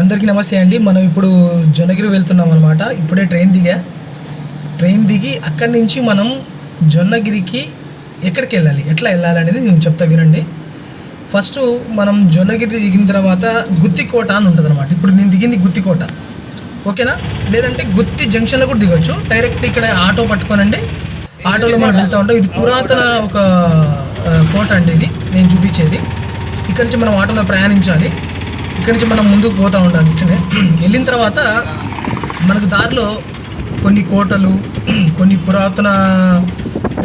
అందరికీ నమస్తే అండి. మనం ఇప్పుడు జొన్నగిరి వెళ్తున్నాం అనమాట ఇప్పుడే ట్రైన్ దిగా. ట్రైన్ దిగి అక్కడి నుంచి మనం జొన్నగిరికి ఎక్కడికి వెళ్ళాలి? ఎట్లా వెళ్ళాలి అనేది నేను చెప్తా వినండి. ఫస్ట్ మనం జొన్నగిరి దిగిన తర్వాత గుత్తికోట అని ఉంటుంది అనమాట ఇప్పుడు నేను దిగింది గుత్తికోట. ఓకేనా? లేదంటే గుత్తి జంక్షన్లో కూడా దిగొచ్చు. డైరెక్ట్ ఇక్కడ ఆటో పట్టుకోనండి. ఆటోలో మనం వెళ్తూ ఉంటాం. ఇది పురాతన ఒక కోట అండి ఇది. నేను చూపించేది. ఇక్కడ నుంచి మనం ఆటోలో ప్రయాణించాలి. ఇక్కడ నుంచి మనం ముందుకు పోతూ ఉండాలి ఇట్లనే. వెళ్ళిన తర్వాత మనకు దారిలో కొన్ని కోటలు కొన్ని పురాతన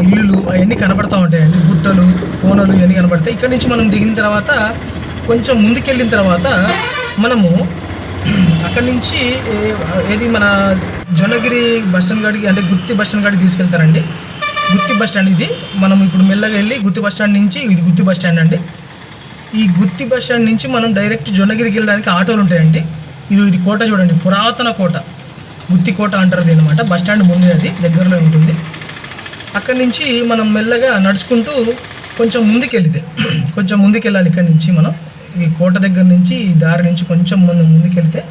ఇల్లులు అవన్నీ కనబడతా ఉంటాయండి. గుట్టలు కోనలు ఇవన్నీ కనబడతాయి. ఇక్కడ నుంచి మనం దిగిన తర్వాత కొంచెం ముందుకెళ్ళిన తర్వాత మనము అక్కడి నుంచి ఏది మన జొన్నగిరి బస్ స్టాండ్ కాడికి అంటే గుత్తి బస్ స్టాండ్ కాడికి తీసుకెళ్తారండి. గుత్తి బస్ స్టాండ్ ఇది. మనం ఇప్పుడు మెల్లగా వెళ్ళి గుత్తి బస్ స్టాండ్ నుంచి ఇది గుత్తి బస్ స్టాండ్ అండి. ఈ గుత్తి బస్ స్టాండ్ నుంచి మనం డైరెక్ట్ జొన్నగిరికి వెళ్ళడానికి ఆటోలు ఉంటాయండి. ఇది ఇది కోట చూడండి పురాతన కోట. గుత్తి కోట అంటారు అనమాట బస్ స్టాండ్ ముందే అది దగ్గరలో ఉంటుంది. అక్కడి నుంచి మనం మెల్లగా నడుచుకుంటూ కొంచెం ముందుకెళ్తే కొంచెం ముందుకెళ్ళాలి ఇక్కడి నుంచి మనం. ఈ కోట దగ్గర నుంచి ఈ దారి నుంచి కొంచెం మనం ముందుకెళ్తే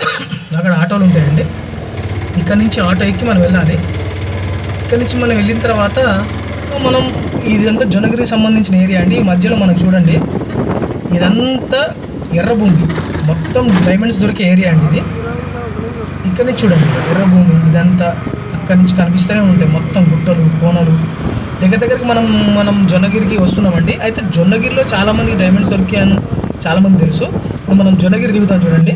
అక్కడ ఆటోలు ఉంటాయండి. ఇక్కడ నుంచి ఆటో ఎక్కి మనం వెళ్ళాలి. ఇక్కడ నుంచి మనం వెళ్ళిన తర్వాత మనం ఇదంతా జొన్నగిరికి సంబంధించిన ఏరియా అండి. ఈ మధ్యలో మనకు చూడండి ఇదంతా ఎర్రభూమి మొత్తం డైమండ్స్ దొరికే ఏరియా అండి ఇది. ఇక్కడ నుంచి చూడండి ఎర్రభూమి ఇదంతా అక్కడి నుంచి కనిపిస్తూనే ఉంటాయి మొత్తం గుట్టలు కోనలు. దగ్గర దగ్గరికి మనం మనం జొన్నగిరికి వస్తున్నామండి. అయితే జొన్నగిరిలో చాలామంది డైమండ్స్ దొరికాయని చాలామంది తెలుసు. మనం జొన్నగిరి దిగుతాం చూడండి.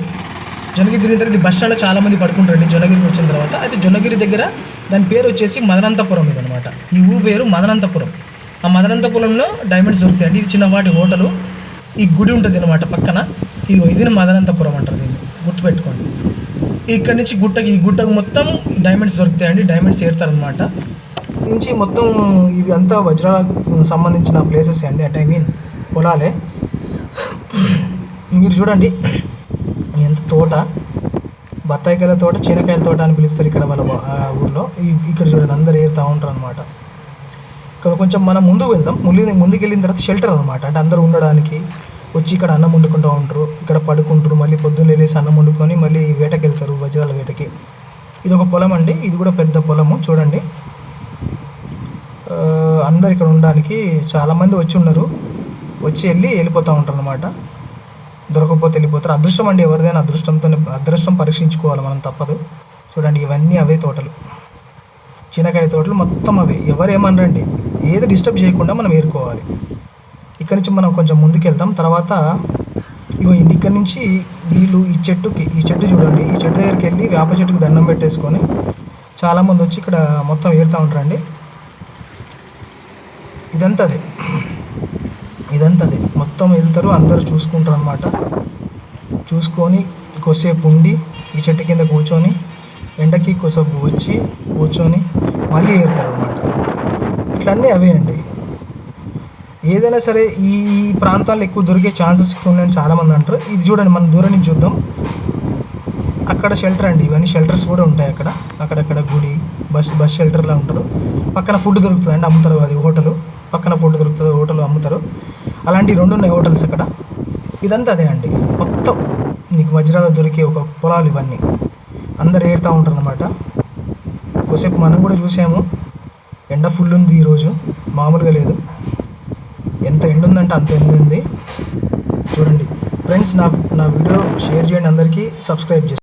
జొన్నగిరి దిగిన తర్వాత బస్ స్టాండ్లో చాలామంది పడుకుంటారండి జొన్నగిరికి వచ్చిన తర్వాత. అయితే జొన్నగిరి దగ్గర దాని పేరు వచ్చేసి మదనంతపురం ఇది అనమాట ఈ ఊరు పేరు మదనంతపురం. ఆ మదనంతపురంలో డైమండ్స్ దొరుకుతాయండి. ఇది చిన్నపాటి హోటలు. ఈ గుడి ఉంటుంది అనమాట పక్కన. ఇది ఇది మదనంతపురం అంటారు దీన్ని. గుర్తుపెట్టుకోండి. ఇక్కడ నుంచి గుట్టకి ఈ గుట్టకు మొత్తం డైమండ్స్ దొరుకుతాయండి. డైమండ్స్ ఏరుతారనమాట నుంచి మొత్తం ఇవి అంతా వజ్రాలకు సంబంధించిన ప్లేసెస్ అండి? అంటే ఐ మీన్ పొలాలే. మీరు చూడండి. ఎంత తోట? బత్తాయికాయల తోట చీనకాయల తోట అని పిలుస్తారు ఇక్కడ వాళ్ళ ఊర్లో. ఇక్కడ చూడండి అందరు ఏరుతూ ఉంటారు అనమాట ఇక్కడ కొంచెం మనం ముందుకు వెళ్దాం. ముందు ముందుకు వెళ్ళిన తర్వాత షెల్టర్ అనమాట అంటే అందరూ ఉండడానికి వచ్చి ఇక్కడ అన్నం వండుకుంటూ ఉంటారు. ఇక్కడ పడుకుంటారు. మళ్ళీ పొద్దున్న వెళ్ళేసి అన్నం వండుకొని మళ్ళీ వేటకి వెళ్తారు వజ్రాల వేటకి. ఇది ఒక పొలం అండి. ఇది కూడా పెద్ద పొలము. చూడండి. అందరు ఇక్కడ ఉండడానికి చాలామంది వచ్చి ఉన్నారు. వచ్చి వెళ్ళి వెళ్ళిపోతూ ఉంటారు అనమాట దొరకకపోతే వెళ్ళిపోతారు. అదృష్టం అండి ఎవరిదైనా అదృష్టంతో అదృష్టం పరీక్షించుకోవాలి మనం తప్పదు. చూడండి ఇవన్నీ అవే తోటలు. చినకాయ తోటలు మొత్తం అవే. ఎవరు ఏమనరండి ఏది డిస్టర్బ్ చేయకుండా మనం ఏరుకోవాలి. ఇక్కడ నుంచి మనం కొంచెం ముందుకెళ్దాం. తర్వాత ఇగో ఇక్కడి ఇక్కడ నుంచి వీళ్ళు ఈ చెట్టుకి ఈ చెట్టు చూడండి. ఈ చెట్టు దగ్గరికి వెళ్ళి వేప చెట్టుకి దండం పెట్టేసుకొని చాలామంది వచ్చి ఇక్కడ మొత్తం ఏరుతూ ఉంటారండి. ఇదంతా అదే. ఇదంతా అదే. మొత్తం వెళ్తారు అందరూ చూసుకుంటారు అనమాట చూసుకొని కొద్దిసేపు ఉండి ఈ చెట్టు కింద కూర్చొని ఎండకి కొద్దిసేపు వచ్చి కూర్చొని మళ్ళీ ఏరుతారు అనమాట ఇట్లన్నీ అవే అండి. ఏదైనా సరే ఈ ప్రాంతాల్లో ఎక్కువ దొరికే ఛాన్సెస్ ఎక్కువ ఉన్నాయని చాలామంది అంటారు. ఇది చూడండి మనం దూరం నుంచి చూద్దాం. అక్కడ షెల్టర్ అండి ఇవన్నీ షెల్టర్స్ కూడా ఉంటాయి అక్కడ. అక్కడక్కడ గుడి బస్ బస్ షెల్టర్లా ఉంటారు పక్కన ఫుడ్ దొరుకుతుంది అండి అమ్ముతారు అది హోటలు. ఫుడ్ దొరుకుతుంది హోటల్ అమ్ముతారు. అలాంటి రెండు ఉన్నాయి హోటల్స్ అక్కడ. ఇదంతా అదే అండి. మొత్తం నీకు వజ్రాలు దొరికే ఒక పొలాలు ఇవన్నీ. అందరు ఏరుతూ ఉంటారు అనమాట కొసేపు మనం కూడా చూసాము. ఎండ ఫుల్ ఉంది ఈరోజు. మామూలుగా లేదు. ఎంత ఎండ ఉందంటే అంత ఎండ ఉంది. చూడండి. ఫ్రెండ్స్ నా నా వీడియో షేర్ చేయండి అందరికీ. సబ్స్క్రైబ్ చేసి